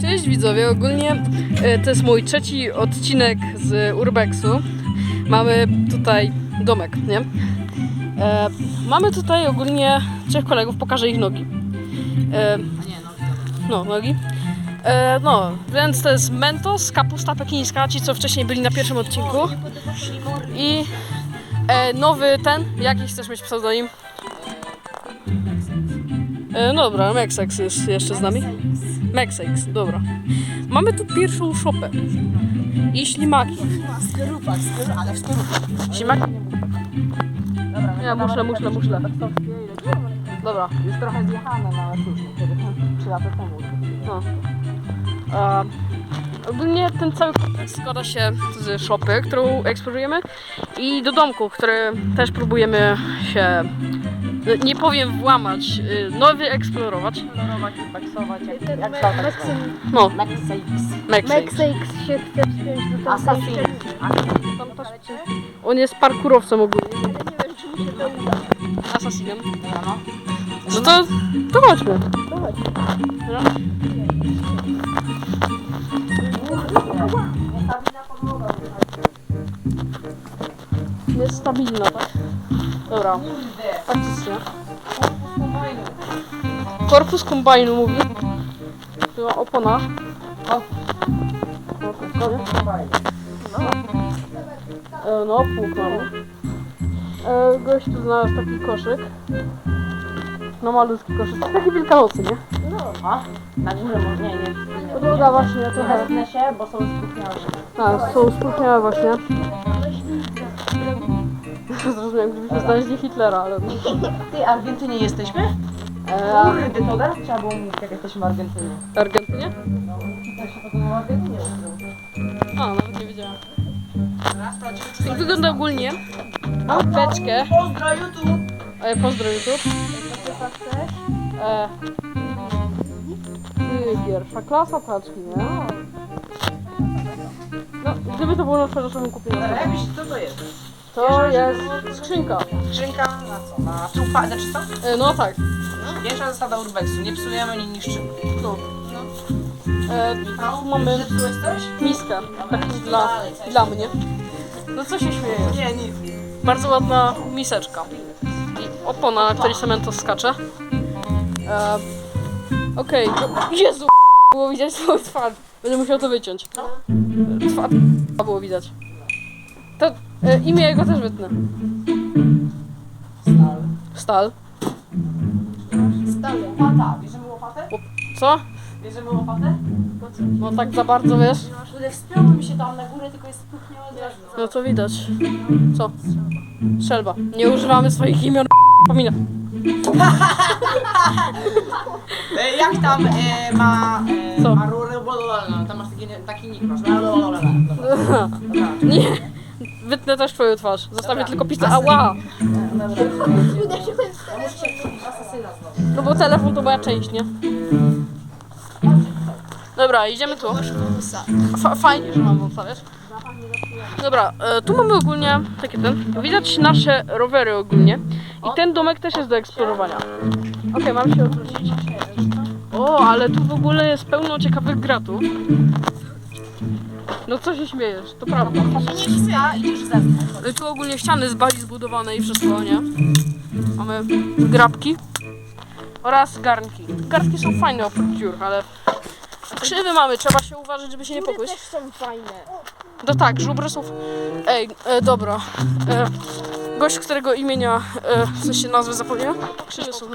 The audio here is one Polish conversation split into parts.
Cześć widzowie, ogólnie e, to jest mój trzeci odcinek z Urbexu. Mamy tutaj domek, nie? E, mamy tutaj ogólnie trzech kolegów, pokażę ich nogi. E, no, nogi. E, no, więc to jest Mentos, kapusta pekińska, ci co wcześniej byli na pierwszym odcinku. I e, nowy ten, jaki chcesz mieć pseudonim? E, no dobra, Mexex jest jeszcze z nami. Mexex, dobra. Mamy tu pierwszą szopę. I ślimaki. Skorupak, skorupak, ale w skorupach. Ślimaki? Dobra, Nie, muszle, muszle, muszle. Dobra. Już trochę zjechane na sztuczny, kiedy tam 3 lata temu. No. A, ogólnie ten cały kompleks składa się z szopy, którą eksplorujemy i do domku, który też próbujemy się, no, nie powiem włamać, y, no wyeksplorować. Kolorować i baksować, jak, Ten jak Me- to tak No, Mexix. Mexix się chce wspiąć do tamtej Assassin. On jest parkurowcem ogólnie, Ale nie wiem, czy mu się to uda. asasinem. No. No to, to chodźmy. To chodź. Jest stabilna, tak? Dobra, faktycznie. Korpus kombajnu mówi. Ma opona. O. No, spokojnie. E, no, pług mamy. E, gość tu znalazł taki koszyk. No malutki koszyk. Taki wielkanocny, nie? A? Na górze może, nie, nie. Podłoga właśnie Trochę zgnę się, bo są spóźnione. A, są spróchniałe właśnie. Zrozumiałem, gdybyśmy znaleźli Hitlera, ale... Ty, Argentynie jesteśmy? E, a Kurde, to teraz trzeba było mówić, jak jesteśmy w Argentynie. w Argentynie? No, Hitler się potem w Argentynie uczył. A, nawet nie wiedziałam. Jak wygląda ogólnie? Mam beczkę. Pozdro YouTube! E, pozdro YouTube. E, ty, pierwsza klasa paczki, nie? No, gdyby to było na przykład, to bym kupił na Ale jakbyś, co to jest? To jest skrzynka. Skrzynka na co? Na trupa, znaczy co? E, no tak. Pierwsza zasada urbexu, nie psujemy, nie niszczymy. No. E, tu mamy Zepsułeś coś? miskę. Dla, dla mnie. No co się śmiejesz? Nie, nic. Bardzo ładna miseczka. I opona, na której Cemento skacze. E, Okej, okay. Jezu, było widać swoją twarz. Będę musiał to wyciąć. Twarz było widać. To e, imię jego też wytnę. Stal. Stal. Stale. Łopata, bierzemy łopatę? Co? Bierzemy łopatę? No tak za bardzo wiesz. Kurde, mi się tam na górę, tylko jest spuchniałe drewno. No to widać. Co? Strzelba. Nie używamy swoich imion. Pomina. E, jak tam e, ma... E, Co? Ma rurę, blablabla, tam masz taki, taki nick, masz blablabla. Dobra, Nie. Wytnę też twoją twarz. Zostawię Dobra. tylko pistę. Ała! dobra. Uda się. No bo telefon to moja część, nie? Dobra, idziemy tu. Fa fajnie, że mam wąsa, wiesz? Dobra, e, tu mamy ogólnie takie ten. Widać nasze rowery ogólnie. I ten domek też jest do eksplorowania. Okej, mam się odwrócić. O, ale tu w ogóle jest pełno ciekawych gratów. No co się śmiejesz, to prawda. Ja idziesz ze mną. E, Tu ogólnie ściany z bali zbudowane i wszystko, nie? Mamy grabki oraz garnki. Garnki są fajne oprócz dziur, ale krzywy mamy, trzeba się uważać, żeby się nie Góry pokłyć. też są fajne. No tak, żubry są... Ej, e, dobra. E, gość, którego imienia, e, w sensie nazwy zapomniałem? Krzywy są.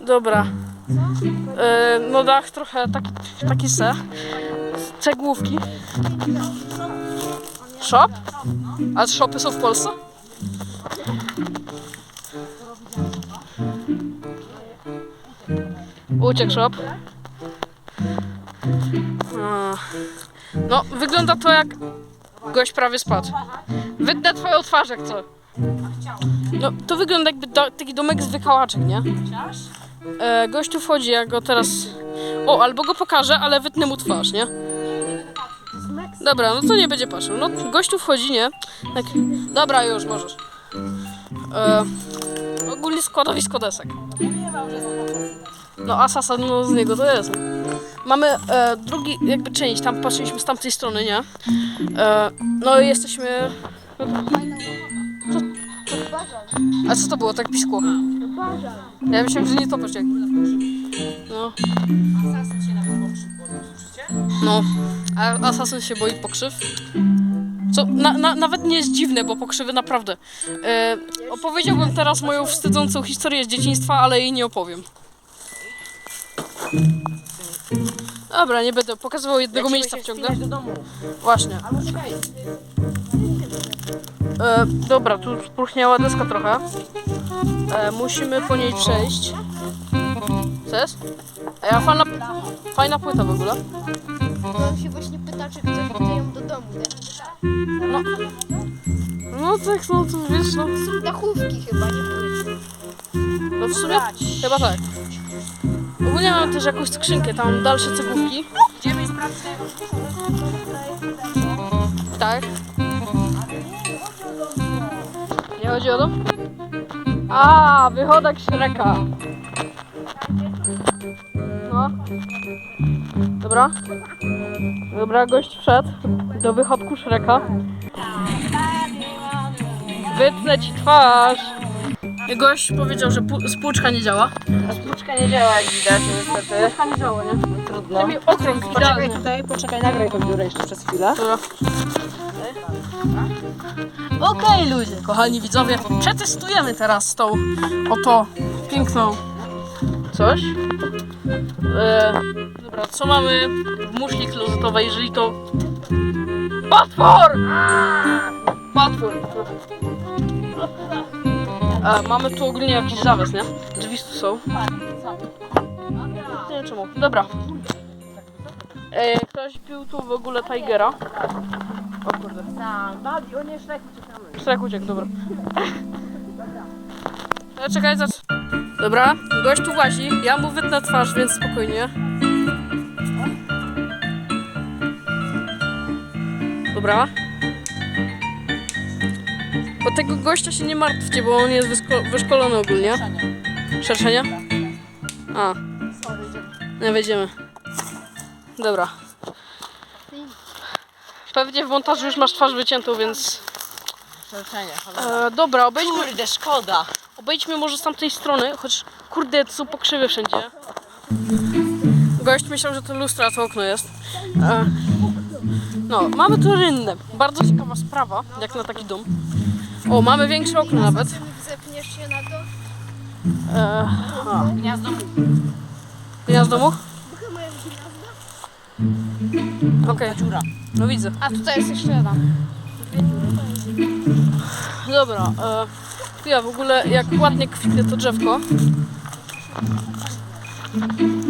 Dobra. E, no dach trochę taki, taki se. Cegłówki. Shop? A shopy są w Polsce? Uciekł shop. No, wygląda to jak gość prawie spadł. Wytnę twoją twarz jak co. No, to wygląda jakby do, taki domek z wykałaczek, nie? E, gość tu wchodzi, jak go teraz... O, albo go pokażę, ale wytnę mu twarz, nie? Dobra, no to nie będzie patrzył. No, gość tu wchodzi, nie? Tak. Dobra, już możesz. E, ogólnie składowisko desek. No Assassin, no z niego to jest. Mamy e, drugi jakby część, tam patrzyliśmy z tamtej strony, nie? E, no i jesteśmy... Bażal. A co to było, tak piskło? Ja myślałem, że nie to jak. No, no. A Assassin się boi pokrzyw? Co na, na, nawet nie jest dziwne, bo pokrzywy naprawdę. E, opowiedziałbym teraz moją wstydzącą historię z dzieciństwa, ale jej nie opowiem. Dobra, nie będę pokazywał jednego miejsca w ciągle. do domu. Właśnie. Czekaj. E, dobra, tu spróchniała deska trochę. E, musimy po niej przejść. Co jest? Ej, a fajna, fajna płyta w ogóle. On się właśnie pyta, czy ktoś chce ją do domu, nie? No, no tak, no to wiesz, no, Są dachówki chyba, nie płyty. no w sumie chyba tak. Ogólnie mam też jakąś skrzynkę, tam dalsze cegłówki. Idziemy i sprawdzimy. Tak. Nie chodzi o dom? A, wychodek Shreka. No. Dobra. Dobra, gość wszedł do wychodku Shreka. Wytnę ci twarz. Gość powiedział, że pu- spłuczka nie działa. Spłuczka nie działa jak widać, niestety. Spłuczka nie działa, nie? Trudno. Lepiej okrąg Poczekaj idealny. tutaj, poczekaj, nagraj tą dziurę jeszcze przez chwilę. Dobra. Okej ludzie, kochani widzowie, przetestujemy teraz tą oto piękną coś. E, dobra, co mamy muszli klozetowej, jeżeli to... Potwór! Potwór! E, mamy tu ogólnie jakiś zawes, nie? Drzwi tu są. Nie wiem czemu. Dobra. E, ktoś pił tu w ogóle Tigera. O kurde. Babi, o nie, szlek, uciekamy. Szlak uciekł, dobra. No, czekaj, zacz. Dobra, gość tu łazi. Ja mu wytnę twarz, więc spokojnie. Dobra. O tego gościa się nie martwcie, bo on jest wyszkolony ogólnie. Szerszenia? A, nie wejdziemy. Dobra. Pewnie w montażu już masz twarz wyciętą, więc... Szerszenie. E, dobra, obejdźmy, Kurde, szkoda. obejdźmy może z tamtej strony, choć kurde, to są pokrzywy wszędzie. Gość myślał, że to lustra, a to okno jest. E, no, mamy tu rynnę. Bardzo ciekawa sprawa, jak na taki dom. O, mamy większe okno nawet. Zepniesz się na to? E, a, Gniazdo gniazdo mu? Trochę moja gniazda. Okej, dziura. no widzę. A tutaj jest jeszcze jedna. Dobra, e, ja w ogóle jak ładnie kwitnie to drzewko.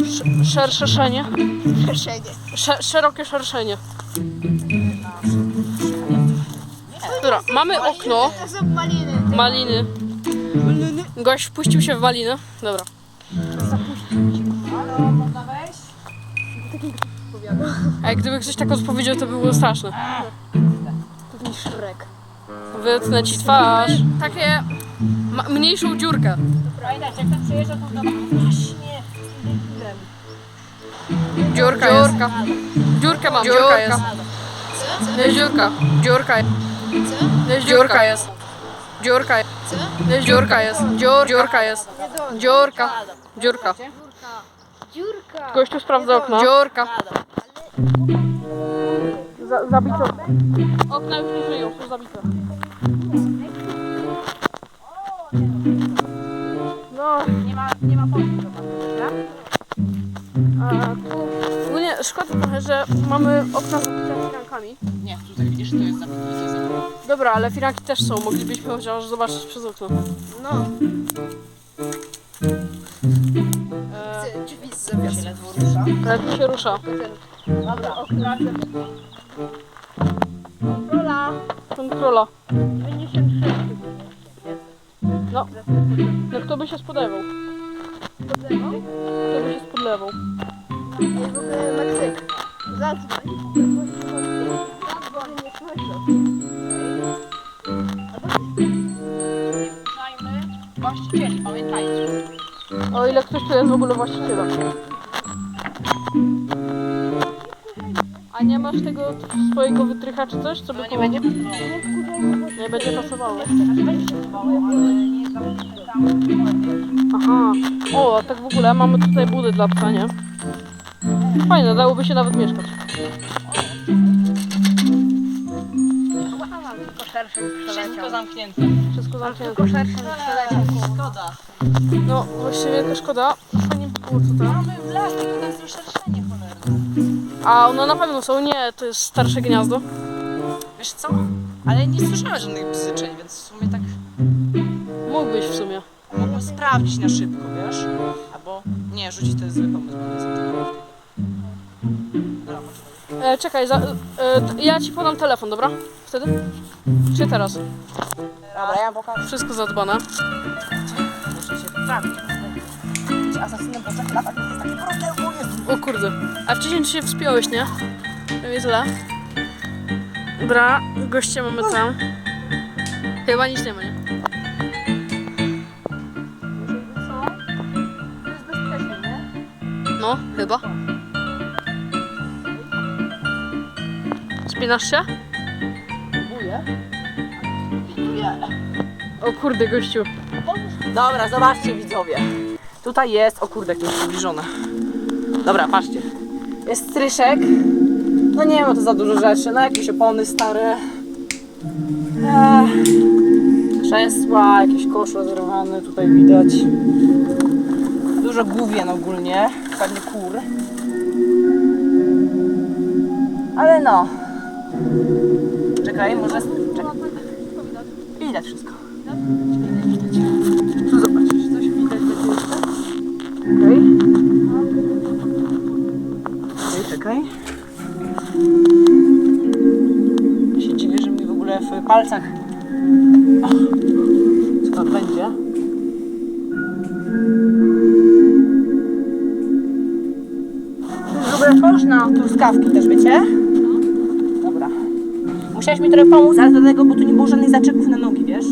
Sz- Szerszenie. Szerszenie. Sze- szerokie szerszenie. Dobra, mamy okno, To są maliny. maliny. Gość wpuścił się w maliny. Dobra. Halo, można wejść? A jak gdyby ktoś tak odpowiedział, to by było straszne. Taki szrek. Wytnę ci twarz. Takie mniejszą dziurkę. Pamiętajcie, jak tam przyjeżdża, to. Właśnie. Dziurka, dziurka. Dziurkę mam, dziurka jest. Co? Jest dziurka. Dziurka. Jest dziurka jest. Dziurka. Jest dziurka jest. Dziur, dziurka jest. Dziurka. Dziurka. Dziurka. Gościu sprawdza okno. Dziurka. Za, zabito. Okna już nie żyją, są zabite. No, Nie ma, nie ma pomysłu pana, a tu... Ogólnie szkoda trochę, że mamy okna zabite firankami. Nie, tutaj widzisz, to jest jest zabity. Dobra, ale firanki też są, moglibyśmy chociaż zobaczyć przez okno. No. E, drzwi z zawiasem. ledwo rusza. ale tu się rusza. Dobra, okna. Rola. Kontrola. 96. No. No kto by się spodlewał? Podlewał. Kto by się spodlewał? Ej, w ogóle Maksyk. Zadzwoń. Zadzwoń, nie słyszę. Ruszajmy. Właścicieli, pamiętajcie. O ile ktoś tu jest w ogóle właścicielem. A nie masz tego swojego wytrycha czy coś, co by No nie będzie nie będzie pasowało. Aha. O, a tak w ogóle mamy tutaj budy dla psa, nie? Fajne, dałoby się nawet mieszkać. Wszystko zamknięte. Wszystko zamknięte. Szkoda. No, właściwie wielka szkoda. Fajnie by było tutaj. Mamy w las, tylko to jest rozszerzenie cholerne. A no na pewno są, nie, to jest starsze gniazdo. Wiesz co? Ale nie słyszałem żadnych bzyczeń, więc w sumie tak Mógłbyś w sumie. Mogłem sprawdzić na szybko, wiesz? Albo nie, rzucić to jest zły pomysł. bo nie tego. Dobra, poczekaj. E, czekaj, za, e, t- ja ci podam telefon, dobra? Wtedy? Czy teraz? Dobra, ja pokażę. Wszystko zadbane. Muszę się poprawić. Być asasynem po trzech latach to jest takie proste, o kurde. A wcześniej ci się wspiąłeś, nie? To jest źle. Dobra, goście mamy tam. Chyba nic nie ma, nie? No, chyba. Spinasz się? O kurde, gościu. Dobra, zobaczcie widzowie. Tutaj jest, o kurde, jak to jest przybliżone. Dobra, patrzcie. Jest stryszek. No nie ma to za dużo rzeczy. No jakieś opony stare. Ech, krzesła, jakieś kosz rozerwany, tutaj widać. Dużo główien ogólnie, pewnie kur. Ale no. Czekaj, może... Czekaj. Widać wszystko. Tu zobaczysz, coś widać będzie jeszcze. Okej. Okej, czekaj. Ja się dziwię, mi w ogóle w palcach... Ach, co tam będzie? Ogóle kosz na truskawki też, wiecie? Dobra. Musiałeś mi trochę pomóc, ale dlatego, bo tu nie było żadnych zaczepów na nogi, wiesz?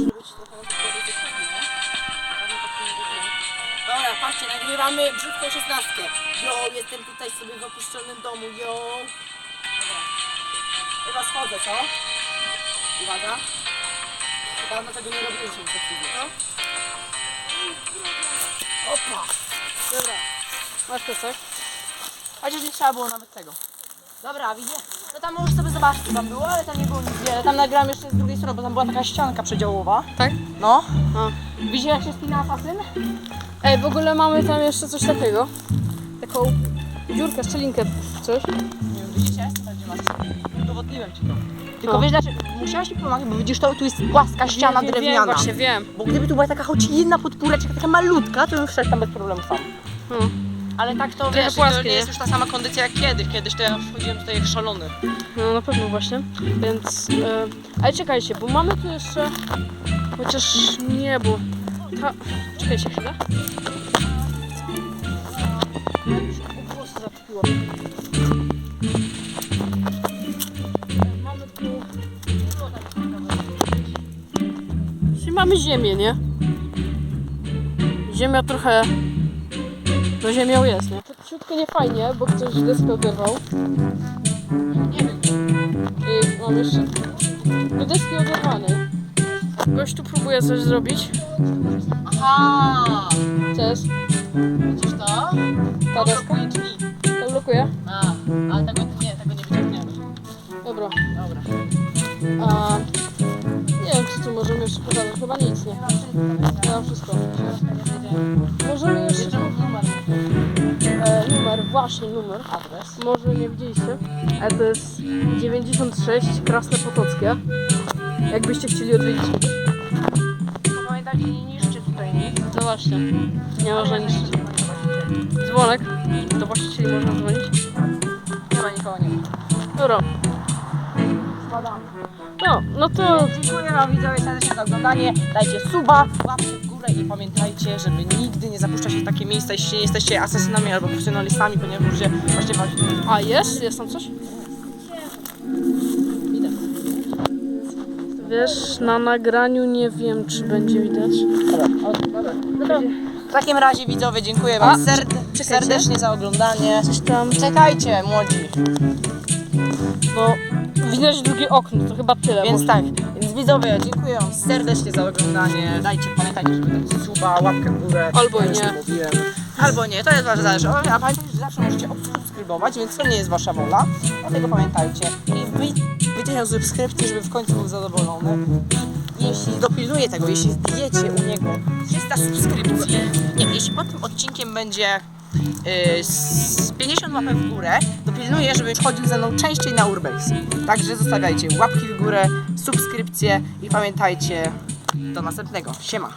Dobra, patrzcie, nagrywamy brzydką szesnastkę. Jo, jestem tutaj sobie w opuszczonym domu, jo. Chyba schodzę, co? Uwaga. Dawno tego nie robiliśmy przed chwilą. No. Opa. Dobra. Masz piesek? Chociaż nie trzeba było nawet tego. Dobra, widzicie? No tam możesz sobie zobaczyć, co tam było, ale tam nie było nic wiele. Tam nagrałem jeszcze z drugiej strony, bo tam była taka ścianka przedziałowa. Tak? No. A. Widzicie jak się spina asasyn? Ej, w ogóle mamy tam jeszcze coś takiego. Taką dziurkę, szczelinkę, coś. Nie wiem, widzicie? Gdzie masz. Udowodniłem ci to. Tylko wiesz dlaczego? Musiałaś mi pomagać, bo widzisz to, tu jest płaska ściana wiem, Wiem, drewniana. właśnie wiem. Bo gdyby tu była taka choć jedna podpóreczka, taka malutka, to bym wszedł tam bez problemu sam. Hmm. Ale tak to Trochę wiesz, to nie nie? jest już ta sama kondycja jak kiedyś. Kiedyś to ja wchodziłem tutaj jak szalony. No na pewno właśnie. Więc. E, ale czekajcie, bo mamy tu jeszcze. Chociaż nie, bo. Ta... Czekajcie chwilę. O włosy zaczepiło. Mamy tu. Czyli mamy ziemię, nie? Ziemia trochę. No ziemią jest, nie? Tak ciutko nie fajnie, bo ktoś deskę oderwał. I mam jeszcze do deski oderwanej. Gość tu próbuje coś zrobić. Aha! Co jest? Widzisz to? Ta deska? Blokuje drzwi. To blokuje? A, ale tego nie, tego nie wyciągniemy. Dobra. Dobra. A, nie wiem, czy tu możemy jeszcze pokazać. Chyba nic, nie. Ja wszystko. Możemy właśnie numer. Adres. Może nie widzieliście, ale to jest 96 Krasne Potockie. Jakbyście chcieli odwiedzić. Pamiętajcie, nie niszczy tutaj nic. No właśnie, nie można niszczyć. Dzwonek, do właścicieli można dzwonić. Nie ma nikogo, nie ma. Dobra, Spadamy. no, no to Dziękuję Wam widzowie serdecznie za oglądanie. Dajcie suba, w i pamiętajcie, żeby nigdy nie zapuszczać się w takie miejsca, jeśli nie jesteście asesynami albo profesjonalistami, ponieważ możecie właśnie was... A jest? Jest tam coś? Widać. Wiesz, na nagraniu nie wiem, czy będzie widać. Dobra, dobra. takim razie widzowie dziękuję wam serde- serdecznie za oglądanie. Coś tam, Czekajcie młodzi. no widać drugie okno, to chyba tyle. Więc tak, więc widzowie, dziękuję wam serdecznie za oglądanie. Dajcie, pamiętajcie, żeby dać suba, łapkę w górę. Albo Ja już nie. to mówiłem. Albo nie, to jest wasza zależność. A pamiętajcie, że zawsze możecie subskrybować, więc to nie jest wasza wola. Dlatego pamiętajcie. I wbij- wbijcie subskrypcję, żeby w końcu był zadowolony. I jeśli dopilnuje tego, jeśli wbijecie u niego 300 subskrypcji, nie, jeśli pod tym odcinkiem będzie z 50 łapek w górę, dopilnuję, żeby chodził ze mną częściej na Urbex. Także zostawiajcie łapki w górę, subskrypcje i pamiętajcie, do następnego. Siema!